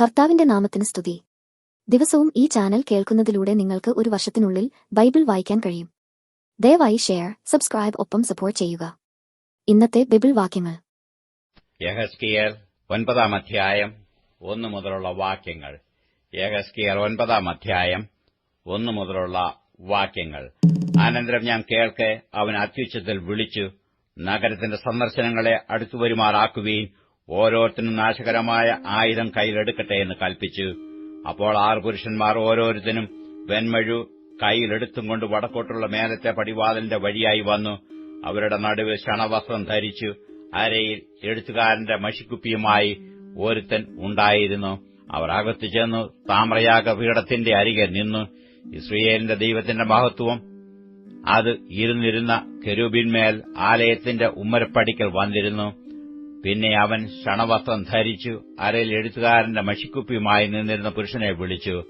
കർത്താവിന്റെ നാമത്തിന് സ്തുതി. ദിവസവും ഈ ചാനൽ കേൾക്കുന്നതിലൂടെ നിങ്ങൾക്ക് ഒരു വർഷത്തിനുള്ളിൽ ബൈബിൾ വായിക്കാൻ കഴിയും. ദയവായി ഷെയർ സബ്സ്ക്രൈബ് ഒപ്പം സപ്പോർട്ട് ചെയ്യുക. ഇന്നത്തെ ബൈബിൾ വാക്യങ്ങൾ. ഒൻപതാം അധ്യായം ഒന്ന് മുതലുള്ള വാക്യങ്ങൾ. യഹസ്കിയൽ ഒൻപതാം അധ്യായം ഒന്ന് മുതലുള്ള വാക്യങ്ങൾ. അനന്തരം ഞാൻ കേൾക്കെ അവൻ അത്യുച്ചത്തിൽ വിളിച്ചു നഗരത്തിന്റെ സന്ദർശനങ്ങളെ അടുത്തുവരുമാറാക്കുവീൻ ഓരോരുത്തരും നാശകരമായ ആയുധം കയ്യിലെടുക്കട്ടെ എന്ന് കൽപ്പിച്ചു അപ്പോൾ ആറ് പുരുഷന്മാർ ഓരോരുത്തരും വെൺമഴു കയ്യിലെടുത്തും കൊണ്ട് വടക്കോട്ടുള്ള മേലത്തെ പടിവാതിലിന്റെ വഴിയായി വന്നു. അവരുടെ നടുവിൽ ക്ഷണവസ്ത്രം ധരിച്ചു അരയിൽ എഴുത്തുകാരന്റെ മഷിക്കുപ്പിയുമായി ഒരുത്തൻ ഉണ്ടായിരുന്നു. അവർ അകത്തു ചെന്നു താമ്രയാഗ പീഠത്തിന്റെ അരികെ നിന്നു. ഇസ്രയേലിന്റെ ദൈവത്തിന്റെ മഹത്വം അത് ഇരുന്നിരുന്ന കെരൂബിന്മേൽ ആലയത്തിന്റെ ഉമ്മരപ്പടിക്കൽ വന്നിരുന്നു. പിന്നെ അവൻ ക്ഷണവസ്ത്രം ധരിച്ചു അരയിൽ എഴുത്തുകാരന്റെ മഷിക്കുപ്പിയുമായി നിന്നിരുന്ന പുരുഷനെ വിളിച്ചു.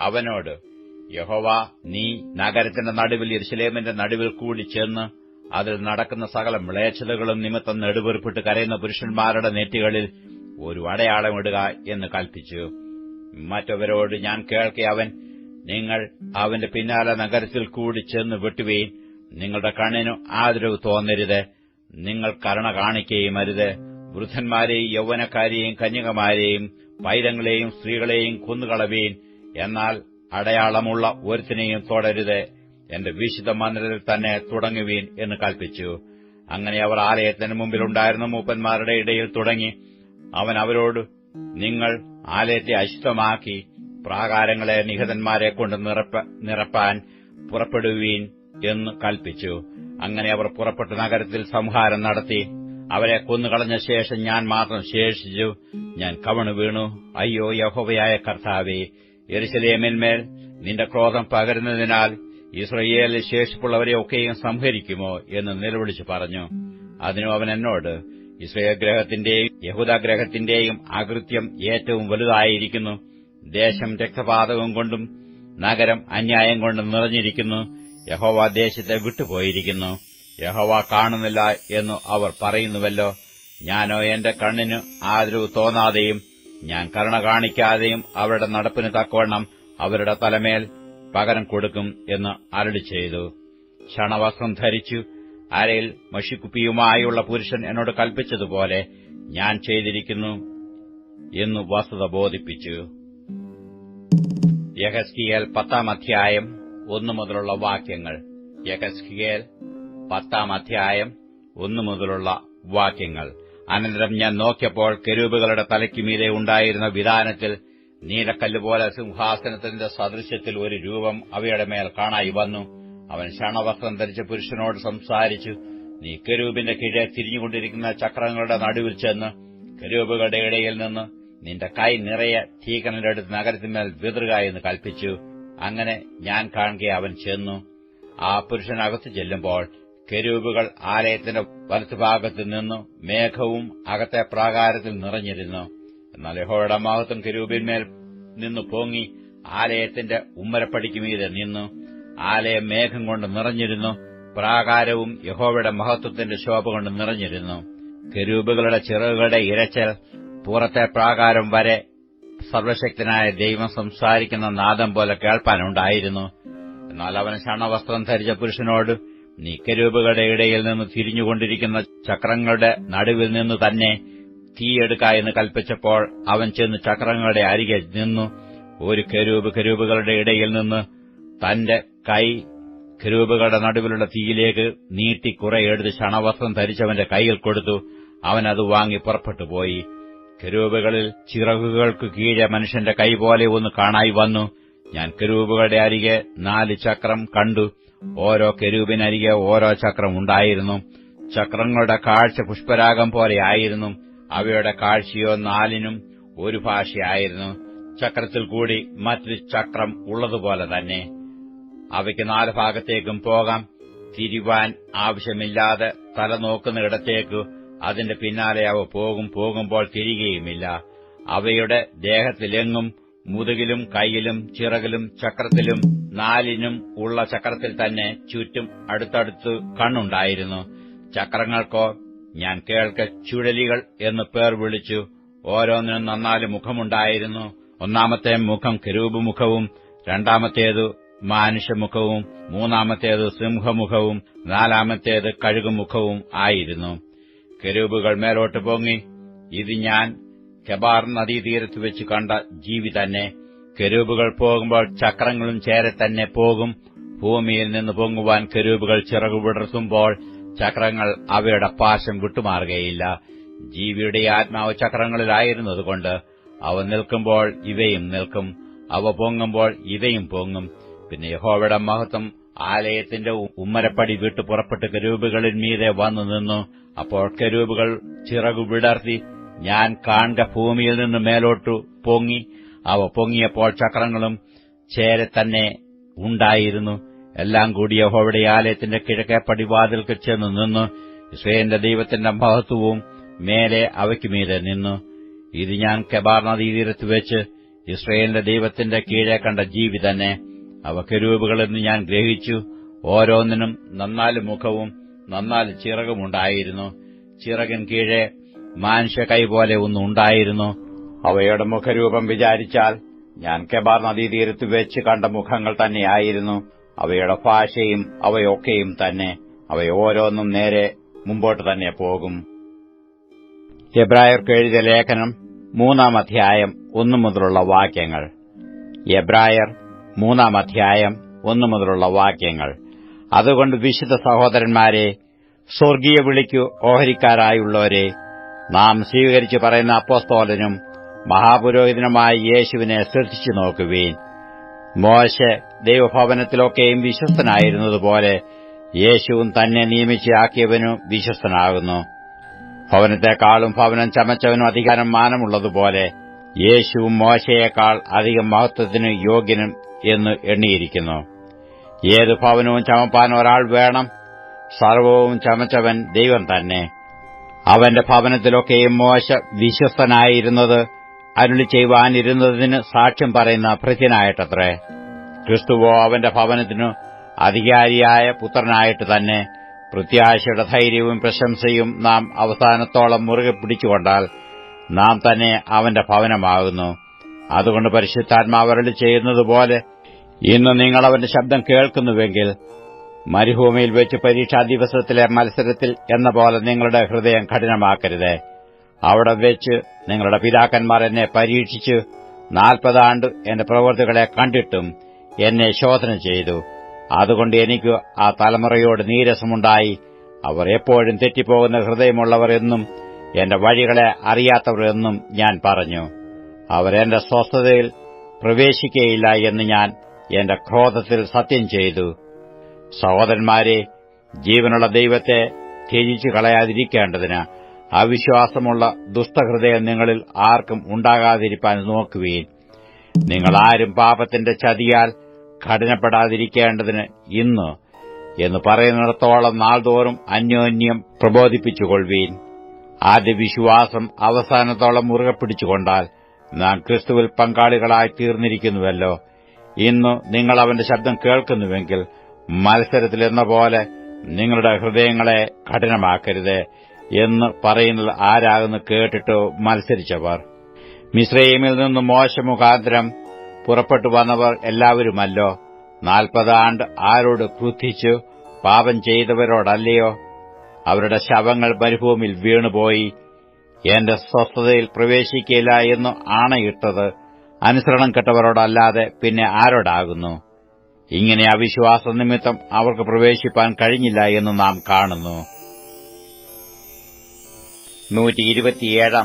അവനോട് യഹോവ നീ നഗരത്തിന്റെ നടുവിൽ ഇരുശലേമിന്റെ നടുവിൽ കൂടി ചെന്ന് അതിൽ നടക്കുന്ന സകല മ്ലേച്ഛതകളും നിമിത്തം നെടുവെറുപ്പിട്ട് കരയുന്ന പുരുഷന്മാരുടെ നെറ്റികളിൽ ഒരു അടയാളം ഇടുക എന്ന് കൽപ്പിച്ചു. മറ്റവരോട് ഞാൻ കേൾക്കെ അവൻ നിങ്ങൾ അവന്റെ പിന്നാലെ നഗരത്തിൽ കൂടി ചെന്ന് വെട്ടുകയും നിങ്ങളുടെ കണ്ണിനു ആദരവ് തോന്നരുത്. നിങ്ങൾ കരുണ കാണിക്കുകയും അരുത്. വൃദ്ധന്മാരെയും യൗവനക്കാരെയും കന്യകമാരെയും പൈതങ്ങളെയും സ്ത്രീകളെയും കൊന്നുകളവീൻ. എന്നാൽ അടയാളമുള്ള ഒരുത്തിനെയും തുടരുത്. എന്റെ വിശുദ്ധ മന്ദിരത്തിൽ തന്നെ തുടങ്ങുവീൻ എന്ന് കൽപ്പിച്ചു. അങ്ങനെ അവർ ആലയത്തിന് മുമ്പിലുണ്ടായിരുന്ന മൂപ്പന്മാരുടെ ഇടയിൽ തുടങ്ങി. അവൻ അവരോട് നിങ്ങൾ ആലയത്തെ അശുദ്ധമാക്കി പ്രാകാരങ്ങളെ നിഹതന്മാരെ കൊണ്ട് നിറപ്പാൻ പുറപ്പെടുവീൻ എന്ന് കൽപ്പിച്ചു. അങ്ങനെ അവർ പുറപ്പെട്ട നഗരത്തിൽ സംഹാരം നടത്തി. അവരെ കൊന്നുകളഞ്ഞ ശേഷം ഞാൻ മാത്രം ശേഷിച്ചു. ഞാൻ കവണു വീണു. അയ്യോ യഹോവയായ കർത്താവേ എരിശലേമിന്മേൽ നിന്റെ ക്രോധം പകരുന്നതിനാൽ ഇസ്രയേലിൽ ശേഷിപ്പുള്ളവരെയൊക്കെയും സംഹരിക്കുമോ എന്ന് നിലവിളിച്ചു പറഞ്ഞു. അതിനു അവൻ എന്നോട് ഇസ്രയേൽ ഗ്രഹത്തിന്റെയും യഹൂദഗ്രഹത്തിന്റെയും അകൃത്യം ഏറ്റവും വലുതായിരിക്കുന്നു. ദേശം രക്തപാതകം കൊണ്ടും നഗരം അന്യായം കൊണ്ടും നിറഞ്ഞിരിക്കുന്നു. യഹോവ ദേശത്തെ വിട്ടുപോയിരിക്കുന്നു. യഹോവ കാണുന്നില്ല എന്നു അവർ പറയുന്നുവല്ലോ. ഞാനോ എന്റെ കണ്ണിന് ആദരവ് തോന്നാതെയും ഞാൻ കരുണ കാണിക്കാതെയും അവരുടെ നടപ്പിന് തക്കവണ്ണം അവരുടെ തലമേൽ പകരം കൊടുക്കും എന്ന് അരളി ചെയ്തു. ക്ഷണവസ്ത്രം ധരിച്ചു അരയിൽ മഷിക്കുപ്പിയുമായുള്ള പുരുഷൻ എന്നോട് കൽപ്പിച്ചതുപോലെ ഞാൻ ചെയ്തിരിക്കുന്നു എന്നു വസ്തുത ബോധിപ്പിച്ചു. യഹസ്കിയേൽ പത്താം അധ്യായം ഒന്നു മുതലുള്ള വാക്യങ്ങൾ. യഹസ്കിയേൽ പത്താം അധ്യായം ഒന്നു മുതലുള്ള വാക്യങ്ങൾ. അനന്തരം ഞാൻ നോക്കിയപ്പോൾ കെരൂബുകളുടെ തലയ്ക്കുമീതെ ഉണ്ടായിരുന്ന വിധാനത്തിൽ നീലക്കല്ലുപോലെ സിംഹാസനത്തിന്റെ സദൃശ്യത്തിൽ ഒരു രൂപം അവയുടെ മേൽ കാണായി വന്നു. അവൻ ക്ഷണവസ്ത്രം ധരിച്ച പുരുഷനോട് സംസാരിച്ചു. നീ കരൂപിന്റെ കീഴെ തിരിഞ്ഞുകൊണ്ടിരിക്കുന്ന ചക്രങ്ങളുടെ നടുവിൽ ചെന്ന് കരൂപുകളുടെ ഇടയിൽ നിന്ന് നിന്റെ കൈ നിറയെ തീകനലെടുത്ത് നഗരത്തിന്മേൽ വിതറുക എന്ന് കൽപ്പിച്ചു. അങ്ങനെ ഞാൻ കാണുക അവൻ ചെന്നു. ആ പുരുഷൻ അകത്തു ചെല്ലുമ്പോൾ കെരൂബുകൾ ആലയത്തിന്റെ വലത്തുഭാഗത്ത് നിന്നു മേഘവും അകത്തെ പ്രാകാരത്തിൽ നിറഞ്ഞിരുന്നു. എന്നാൽ യഹോയുടെ മഹത്വം കെരൂബിന്മേൽ നിന്നു പൊങ്ങി ആലയത്തിന്റെ ഉമ്മരപ്പടിക്ക് മീതെ നിന്നു. ആലയം മേഘം കൊണ്ട് നിറഞ്ഞിരുന്നു. പ്രാകാരവും യഹോവയുടെ മഹത്വത്തിന്റെ ശോഭ കൊണ്ട് നിറഞ്ഞിരുന്നു. കെരൂബുകളുടെ ചിറകുകളുടെ ഇരച്ചൽ പുറത്തെ പ്രാകാരം വരെ സർവശക്തനായ ദൈവം സംസാരിക്കുന്ന നാദം പോലെ കേൾപ്പാനുണ്ടായിരുന്നു. എന്നാൽ അവൻ ക്ഷണവസ്ത്രം ധരിച്ച പുരുഷനോട് നീ കരൂപുകളുടെ ഇടയിൽ നിന്ന് തിരിഞ്ഞുകൊണ്ടിരിക്കുന്ന ചക്രങ്ങളുടെ നടുവിൽ നിന്ന് തന്നെ തീയെടുക്ക എന്ന് കൽപ്പിച്ചപ്പോൾ അവൻ ചെന്ന് ചക്രങ്ങളുടെ അരികെ നിന്നു. ഒരു കരൂപ് കരൂപുകളുടെ ഇടയിൽ നിന്ന് തന്റെ കൈ കരൂപുകളുടെ നടുവിലുള്ള തീയിലേക്ക് നീട്ടി കുറെ എടുത്ത് ക്ഷണവസ്ത്രം ധരിച്ചവന്റെ കൈയിൽ കൊടുത്തു. അവൻ അത് വാങ്ങി പുറപ്പെട്ടുപോയി കരൂപുകളിൽ ചിറകുകൾക്ക് കീഴെ മനുഷ്യന്റെ കൈ പോലെ ഒന്ന് കാണായി വന്നു. ഞാൻ കരൂപുകളുടെ അരികെ നാല് ചക്രം കണ്ടു. ഓരോ കെരൂപിനരികെ ഓരോ ചക്രം ഉണ്ടായിരുന്നു. ചക്രങ്ങളുടെ കാഴ്ച പുഷ്പരാഗം പോലെയായിരുന്നു അവയുടെ കാഴ്ചയോ നാലിനും ഒരു ഭാഷയായിരുന്നു. ചക്രത്തിൽ കൂടി മറ്റൊരു ചക്രം ഉള്ളതുപോലെ തന്നെ. അവയ്ക്ക് നാല് ഭാഗത്തേക്കും പോകാം. തിരിവാൻ ആവശ്യമില്ലാതെ തല നോക്കുന്നിടത്തേക്ക് അതിന്റെ പിന്നാലെ അവ പോകും പോകുമ്പോൾ തിരികെയുമില്ല. അവയുടെ ദേഹത്തിലെങ്ങും മുതുകിലും കൈയിലും ചിറകിലും ചക്രത്തിലും നാലിനും ഉള്ള ചക്രത്തിൽ തന്നെ ചുറ്റും അടുത്തടുത്ത് കണ്ണുണ്ടായിരുന്നു. ചക്രങ്ങൾക്കോ ഞാൻ കേൾക്ക ചുഴലികൾ എന്ന് പേർ വിളിച്ചു. ഓരോന്നിനും നന്നാൽ മുഖമുണ്ടായിരുന്നു. ഒന്നാമത്തെ മുഖം കിരൂപ് മുഖവും രണ്ടാമത്തേതു മാനുഷ്യമുഖവും മൂന്നാമത്തേത് സിംഹമുഖവും നാലാമത്തേത് കഴുകുമുഖവും ആയിരുന്നു. കെരൂബുകൾ മേലോട്ട് പൊങ്ങി. ഇത് ഞാൻ കെബാർ നദീതീരത്ത് വെച്ച് കണ്ട ജീവി തന്നെ കെരൂബുകൾ പോകുമ്പോൾ ചക്രങ്ങളും ചേരെ തന്നെ പോകും. ഭൂമിയിൽ നിന്ന് പൊങ്ങുവാൻ കെരൂബുകൾ ചിറകു വിടർത്തുമ്പോൾ ചക്രങ്ങൾ അവയുടെ പാശം വിട്ടുമാറുകയില്ല. ജീവിയുടെ ആത്മാവ് ചക്രങ്ങളിലായിരുന്നതുകൊണ്ട് അവ നിൽക്കുമ്പോൾ ഇവയും നിൽക്കും. അവ പൊങ്ങുമ്പോൾ ഇവയും പൊങ്ങും. പിന്നെ യഹോവയുടെ മഹത്വം ആലയത്തിന്റെ ഉമ്മരപ്പടി വിട്ടു പുറപ്പെട്ട് കരൂപുകളിൽ മീതെ വന്നു നിന്നു. അപ്പോൾ കരൂപുകൾ ചിറകു വിടർത്തി ഞാൻ കാണ്ട ഭൂമിയിൽ നിന്ന് മേലോട്ടു പൊങ്ങി അവ പൊങ്ങിയപ്പോൾ ചക്രങ്ങളും ചേരെ തന്നെ ഉണ്ടായിരുന്നു. എല്ലാം കൂടി യഹോവയുടെ ആലയത്തിന്റെ കിഴക്കേ പടിവാതിൽക്ക് ചെന്ന് നിന്നു. ഇസ്രയേലിന്റെ ദൈവത്തിന്റെ മഹത്വവും മേലെ അവയ്ക്ക് മീതെ നിന്നു. ഇത് ഞാൻ കെബാർ നദീതീരത്ത് വെച്ച് ഇസ്രയേലിന്റെ ദൈവത്തിന്റെ കീഴെ കണ്ട ജീവി തന്നെ. അവ ഞാൻ ഗ്രഹിച്ചു. ഓരോന്നിനും നന്നാൽ മുഖവും നന്നാൽ ചിറകുമുണ്ടായിരുന്നു ചിറകിൻ കീഴെ മാനുഷ്യ പോലെ ഒന്നും ഒന്നുണ്ടായിരുന്നു അവയുടെ മുഖരൂപം വിചാരിച്ചാൽ ഞാൻ കെബാർ നദീതീരത്ത് വെച്ച് കണ്ട മുഖങ്ങൾ തന്നെയായിരുന്നു. അവയുടെ ഭാഷയും അവയൊക്കെയും തന്നെ അവയോരോന്നും നേരെ മുമ്പോട്ട് തന്നെ പോകും. എബ്രായർക്ക് എഴുതിയ ലേഖനം മൂന്നാം അധ്യായം ഒന്നു മുതലുള്ള വാക്യങ്ങൾ. എബ്രായർ മൂന്നാം അധ്യായം ഒന്നു മുതലുള്ള വാക്യങ്ങൾ. അതുകൊണ്ട് വിശുദ്ധ സഹോദരന്മാരെ സ്വർഗീയ വിളിക്കു ഓഹരിക്കാരായുള്ളവരെ നാം സ്വീകരിച്ചു പറയുന്ന അപ്പോസ്തോലനും മഹാപുരോഹിതനുമായ യേശുവിനെ ശ്രദ്ധിച്ചു നോക്കുവീൻ. മോശ ദൈവഭവനത്തിലൊക്കെയും വിശ്വസ്തനായിരുന്നതുപോലെ യേശുവും തന്നെ നിയമിച്ചാക്കിയവനും വിശ്വസ്തനാകുന്നു. ഭവനത്തെക്കാളും ഭവനം ചമച്ചവനും അധികാരം മാനമുള്ളതുപോലെ യേശുവും മോശയേക്കാൾ അധികം മഹത്വത്തിന് യോഗ്യനും എന്ന് എണ്ണിയിരിക്കുന്നു. ഏത് ഭവനവും ചമപ്പാൻ ഒരാൾ വേണം. സർവവും ചമച്ചവൻ ദൈവം തന്നെ. അവന്റെ ഭവനത്തിലൊക്കെയും മോശ വിശ്വസ്തനായിരുന്നത് അരുളി ചെയ്യുവാനിരുന്നതിന് സാക്ഷ്യം പറയുന്ന ഭൃത്യനായിട്ടത്രേ ക്രിസ്തുവോ അവന്റെ ഭവനത്തിനു അധികാരിയായ പുത്രനായിട്ട് തന്നെ പ്രത്യാശയുടെ ധൈര്യവും പ്രശംസയും നാം അവസാനത്തോളം മുറുകെ പിടിച്ചുകൊണ്ടാൽ നാം തന്നെ അവന്റെ ഭവനമാകുന്നു. അതുകൊണ്ട് പരിശുദ്ധാത്മാവരളി ചെയ്യുന്നതുപോലെ ഇന്ന് നിങ്ങൾ അവന്റെ ശബ്ദം കേൾക്കുന്നുവെങ്കിൽ മരുഭൂമിയിൽ വെച്ച് പരീക്ഷാ ദിവസത്തിലെ മത്സരത്തിൽ എന്ന പോലെ നിങ്ങളുടെ ഹൃദയം കഠിനമാക്കരുത്. അവിടെ വെച്ച് നിങ്ങളുടെ പിതാക്കന്മാർ എന്നെ പരീക്ഷിച്ച് നാൽപ്പതാണ്ട് എന്റെ പ്രവൃത്തികളെ കണ്ടിട്ടും എന്നെ ശോധന ചെയ്തു. അതുകൊണ്ട് എനിക്ക് ആ തലമുറയോട് നീരസമുണ്ടായി. അവർ എപ്പോഴും തെറ്റിപ്പോകുന്ന ഹൃദയമുള്ളവർ എന്നും എന്റെ വഴികളെ അറിയാത്തവർ എന്നും ഞാൻ പറഞ്ഞു. അവരെന്റെ സ്വസ്ഥതയിൽ പ്രവേശിക്കയില്ല എന്ന് ഞാൻ എന്റെ ക്രോധത്തിൽ സത്യം ചെയ്തു. സഹോദരന്മാരെ ജീവനുള്ള ദൈവത്തെ ത്യജിച്ചു കളയാതിരിക്കേണ്ടതിന് അവിശ്വാസമുള്ള ദുഷ്ടഹൃദയം നിങ്ങളിൽ ആർക്കും ഉണ്ടാകാതിരിപ്പാൻ നോക്കുവീൻ. നിങ്ങളാരും പാപത്തിന്റെ ചതിയാൽ കഠിനപ്പെടാതിരിക്കേണ്ടതിന് ഇന്ന് എന്ന് പറയുന്നിടത്തോളം നാൾതോറും അന്യോന്യം പ്രബോധിപ്പിച്ചുകൊള്ളുവീൻ. ആദ്യ വിശ്വാസം അവസാനത്തോളം മുറുകെ പിടിച്ചുകൊണ്ടാൽ നാം ക്രിസ്തുവിൽ പങ്കാളികളായി തീർന്നിരിക്കുന്നുവല്ലോ. ഇന്ന് നിങ്ങൾ അവന്റെ ശബ്ദം കേൾക്കുന്നുവെങ്കിൽ മത്സരത്തിലെന്ന പോലെ നിങ്ങളുടെ ഹൃദയങ്ങളെ കഠിനമാക്കരുത് എന്ന് പറയുന്നത് ആരാകുന്നു കേട്ടിട്ട് മത്സരിച്ചവർ. മിശ്രൈമിൽ നിന്ന് മോശമുഖാന്തരം പുറപ്പെട്ടു വന്നവർ എല്ലാവരുമല്ലോ. നാൽപ്പത് ആണ്ട് ആരോട് ക്രുദ്ധിച്ചു? പാപം ചെയ്തവരോടല്ലയോ? അവരുടെ ശവങ്ങൾ മരുഭൂമിയിൽ വീണുപോയി. എന്റെ സ്വസ്ഥതയിൽ പ്രവേശിക്കില്ല എന്ന് ആണയിട്ടത്. അനുസരണം കെട്ടവരോടല്ലാതെ പിന്നെ ആരോടാകുന്നു? ഇങ്ങനെ അവിശ്വാസ നിമിത്തം അവർക്ക് പ്രവേശിപ്പാൻ കഴിഞ്ഞില്ല എന്ന് നാം കാണുന്നു.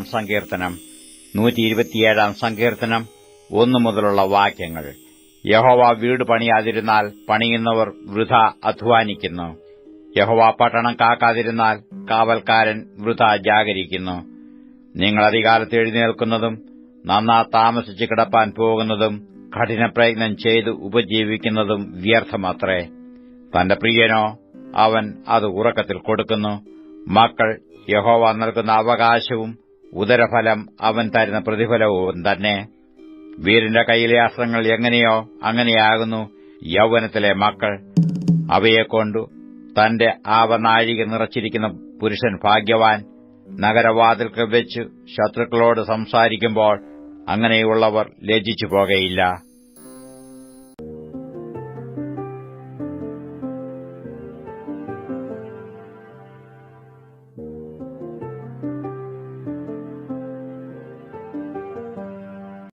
സങ്കീർത്തനം. സങ്കീർത്തനം ഒന്നു മുതലുള്ള വാക്യങ്ങൾ. യഹോവ വീട് പണിയാതിരുന്നാൽ പണിയുന്നവർ വൃഥ അധ്വാനിക്കുന്നു. യഹോവ പട്ടണം കാക്കാതിരുന്നാൽ കാവൽക്കാരൻ വൃഥ ജാഗരിക്കുന്നു. നിങ്ങൾ അധികാലത്ത് എഴുന്നേൽക്കുന്നതും നന്നാ താമസിച്ച് കിടപ്പാൻ പോകുന്നതും കഠിനപ്രയത്നം ചെയ്ത് ഉപജീവിക്കുന്നതും വ്യർത്ഥമാത്രേ. തന്റെ പ്രിയനോ അവൻ അത് ഉറക്കത്തിൽ കൊടുക്കുന്നു. മക്കൾ യഹോവ നൽകുന്ന അവകാശവും ഉദരഫലം അവൻ തരുന്ന പ്രതിഫലവും തന്നെ. വീരന്റെ കയ്യിലെ അസ്ത്രങ്ങൾ എങ്ങനെയോ അങ്ങനെയാകുന്നു. യൗവനത്തിലെ മക്കൾ അവയെക്കൊണ്ടു തന്റെ ആവനാഴിക നിറച്ചിരിക്കുന്ന പുരുഷൻ ഭാഗ്യവാൻ നഗരവാതിൽക്ക് വെച്ച് ശത്രുക്കളോട് സംസാരിക്കുമ്പോൾ അങ്ങനെയുള്ളവർ ലജ്ജിച്ചു പോകയില്ല.